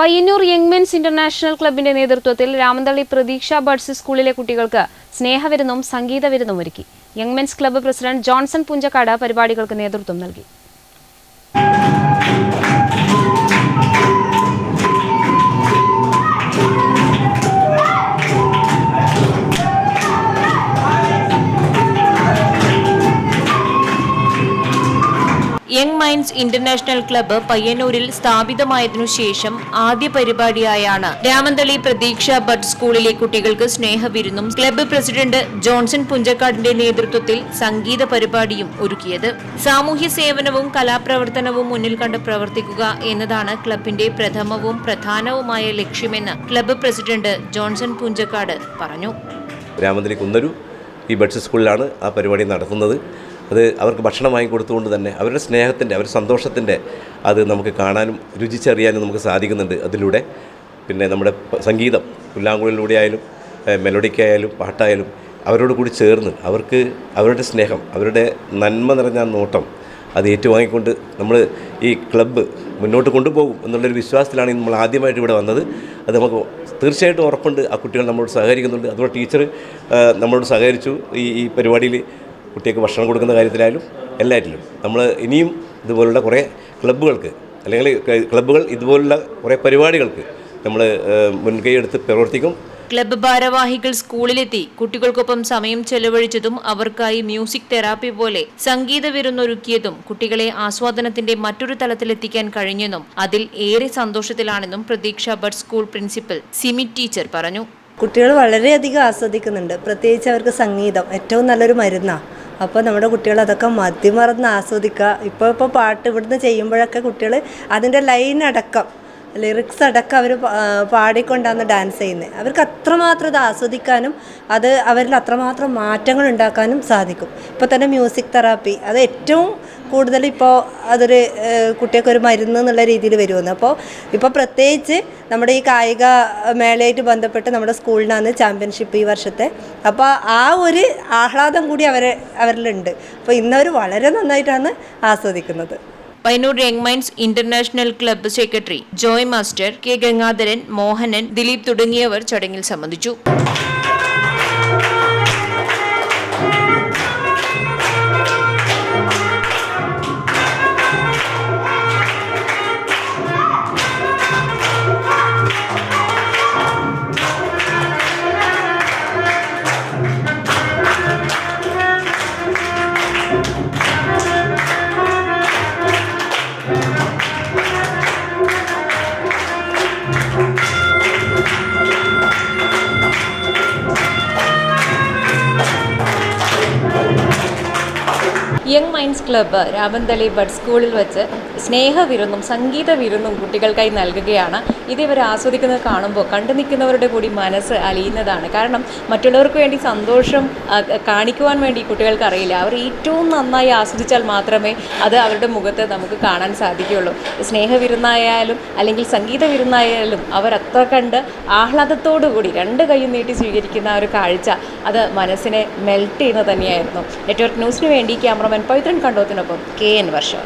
Payyanur young men's international ക്ലബിന്റെ നേതൃത്വത്തിൽ രാമന്തള്ളി പ്രതീക്ഷ ബഡ്സ് സ്കൂളിലെ കുട്ടികൾക്ക് സ്നേഹവിരുന്നും സംഗീത വിരുന്നും ഒരുക്കി young men's club president Johnson Punchakkad പരിപാടികൾക്ക് നേതൃത്വം നൽകി. യങ് മൈൻഡ്സ് ഇന്റർനാഷണൽ ക്ലബ്ബ് പയ്യന്നൂരിൽ സ്ഥാപിതമായതിനു ശേഷം ആദ്യ പരിപാടിയായാണ്. രാമന്തളി പ്രതീക്ഷ ബഡ് സ്കൂളിലെ കുട്ടികൾക്ക് സ്നേഹവിരുന്നും ക്ലബ്ബ് പ്രസിഡന്റ് ജോൺസൺ പുഞ്ചക്കാടിന്റെ നേതൃത്വത്തിൽ സംഗീത പരിപാടിയും ഒരുക്കിയത്. സാമൂഹ്യ സേവനവും കലാപ്രവർത്തനവും മുന്നിൽ കണ്ട് പ്രവർത്തിക്കുക എന്നതാണ് ക്ലബിന്റെ പ്രഥമവും പ്രധാനവുമായ ലക്ഷ്യമെന്ന് ക്ലബ്ബ് പ്രസിഡന്റ് ജോൺസൺ പുഞ്ചക്കാട് പറഞ്ഞു. രാമന്തളി ഈ ബഡ്സ് സ്കൂളിലാണ് ആ പരിപാടി നടത്തുന്നത്. അത് അവർക്ക് ഭക്ഷണം വാങ്ങിക്കൊടുത്തുകൊണ്ട് തന്നെ അവരുടെ സ്നേഹത്തിന്റെ അവരുടെ സന്തോഷത്തിന്റെ അത് നമുക്ക് കാണാനും രുചിച്ചറിയാനും നമുക്ക് സാധിക്കുന്നുണ്ട് അതിലൂടെ. പിന്നെ നമ്മുടെ സംഗീതം പുല്ലാങ്കുഴലിലൂടെ ആയാലും മെലഡിക്കായാലും പാട്ടായാലും അവരോട് കൂടി ചേർന്ന് അവർക്ക് അവരുടെ സ്നേഹം അവരുടെ നന്മ നിറഞ്ഞ നോട്ടം അത് ഏറ്റുവാങ്ങിക്കൊണ്ട് നമ്മൾ ഈ ക്ലബ്ബ് മുന്നോട്ട് കൊണ്ടുപോകും എന്നുള്ളൊരു വിശ്വാസത്തിലാണ് നമ്മൾ ആദ്യമായിട്ട് ഇവിടെ വന്നത്. അത് നമുക്ക് തീർച്ചയായിട്ടും ഉറപ്പുണ്ട്. ആ കുട്ടികൾ നമ്മളോട് സഹകരിക്കുന്നുണ്ട്. അതുപോലെ ടീച്ചർ നമ്മളോട് സഹകരിച്ചു. ഈ ഈ പരിപാടിയിൽ കുട്ടികൾക്ക് ഭക്ഷണം കൊടുക്കുന്ന കാര്യത്തിലായാലും എല്ലാറ്റിലും. നമ്മൾ ഇനിയും ഇതുപോലുള്ള കുറേ ക്ലബ്ബുകൾക്ക് അല്ലെങ്കിൽ ക്ലബ്ബുകൾ ഇതുപോലുള്ള കുറേ പരിപാടികൾക്ക് നമ്മൾ മുൻകൈയെടുത്ത് പ്രവർത്തിക്കും. ക്ലബ്ബ് ഭാരവാഹികൾ സ്കൂളിലെത്തി. കുട്ടികൾക്കൊപ്പം സമയം ചെലവഴിച്ചതും അവർക്കായി മ്യൂസിക് തെറാപ്പി പോലെ സംഗീത വിരുന്നൊരുക്കിയതും കുട്ടികളെ ആസ്വാദനത്തിന്റെ മറ്റൊരു തലത്തിലെത്തിക്കാൻ കഴിഞ്ഞെന്നും അതിൽ ഏറെ സന്തോഷത്തിലാണെന്നും പ്രതീക്ഷ bud school principal Simi teacher പറഞ്ഞു. കുട്ടികൾ വളരെയധികം ആസ്വദിക്കുന്നുണ്ട്. പ്രത്യേകിച്ച് അവർക്ക് സംഗീതം ഏറ്റവും നല്ലൊരു മരുന്നാണ് അപ്പോൾ നമ്മുടെ കുട്ടികൾ അതൊക്കെ മതിമറന്ന് ആസ്വദിക്കുക. ഇപ്പോൾ ഇപ്പോൾ പാട്ട് ഇവിടുന്ന് ചെയ്യുമ്പോഴൊക്കെ കുട്ടികൾ അതിന്റെ ലൈൻ ലിറിക്സ് അടക്കം അവർ പാടിക്കൊണ്ടാണ് ഡാൻസ് ചെയ്യുന്നത് അവർക്ക് അത്രമാത്രം ഇത് ആസ്വദിക്കാനും അത് അവരിൽ അത്രമാത്രം മാറ്റങ്ങൾ ഉണ്ടാക്കാനും സാധിക്കും. ഇപ്പോൾ തന്നെ മ്യൂസിക് തെറാപ്പി അത് ഏറ്റവും കൂടുതൽ ഇപ്പോൾ അതൊരു കുട്ടികൾക്കൊരു മരുന്ന് എന്നുള്ള രീതിയിൽ വരുമെന്ന് അപ്പോൾ ഇപ്പോൾ പ്രത്യേകിച്ച് നമ്മുടെ ഈ കായിക മേളയായിട്ട് ബന്ധപ്പെട്ട് നമ്മുടെ സ്കൂളിനാണ് ചാമ്പ്യൻഷിപ്പ് ഈ വർഷത്തെ. അപ്പോൾ ആ ഒരു ആഹ്ലാദം കൂടി അവരെ അവരിലുണ്ട്. അപ്പോൾ ഇന്നവർ വളരെ നന്നായിട്ടാണ് ആസ്വദിക്കുന്നത്. Payyanur young minds international club secretary Joy master K Gangadharan Mohanan Dileep തുടങ്ങിയവർ ചടങ്ങിൽ സംബന്ധിച്ചു. Young minds club Ramanthali bud സ്കൂളിൽ വെച്ച് സ്നേഹ വിരുന്നും സംഗീത വിരുന്നും കുട്ടികൾക്കായി നൽകുകയാണ്. ഇത് ഇവർ ആസ്വദിക്കുന്നത് കാണുമ്പോൾ കണ്ടു നിൽക്കുന്നവരുടെ കൂടി മനസ്സ് അലിയുന്നതാണ്. കാരണം മറ്റുള്ളവർക്ക് വേണ്ടി സന്തോഷം കാണിക്കുവാൻ വേണ്ടി കുട്ടികൾക്ക് അറിയില്ല. അവർ ഏറ്റവും നന്നായി ആസ്വദിച്ചാൽ മാത്രമേ അത് അവരുടെ മുഖത്ത് നമുക്ക് കാണാൻ സാധിക്കുകയുള്ളൂ. സ്നേഹ വിരുന്നായാലും അല്ലെങ്കിൽ സംഗീത വിരുന്നായാലും അവർ അത്ര കണ്ട് ആഹ്ലാദത്തോടുകൂടി രണ്ട് കൈയും നീട്ടി സ്വീകരിക്കുന്ന ആ ഒരു കാഴ്ച അത് മനസ്സിനെ മെൽറ്റ് ചെയ്യുന്നത് തന്നെയായിരുന്നു. നെറ്റ്വർക്ക് ന്യൂസിന് വേണ്ടി ക്യാമറമാൻ പവിത്രൻ കണ്ടോത്തിനൊപ്പം കെ എൻ വർഷ.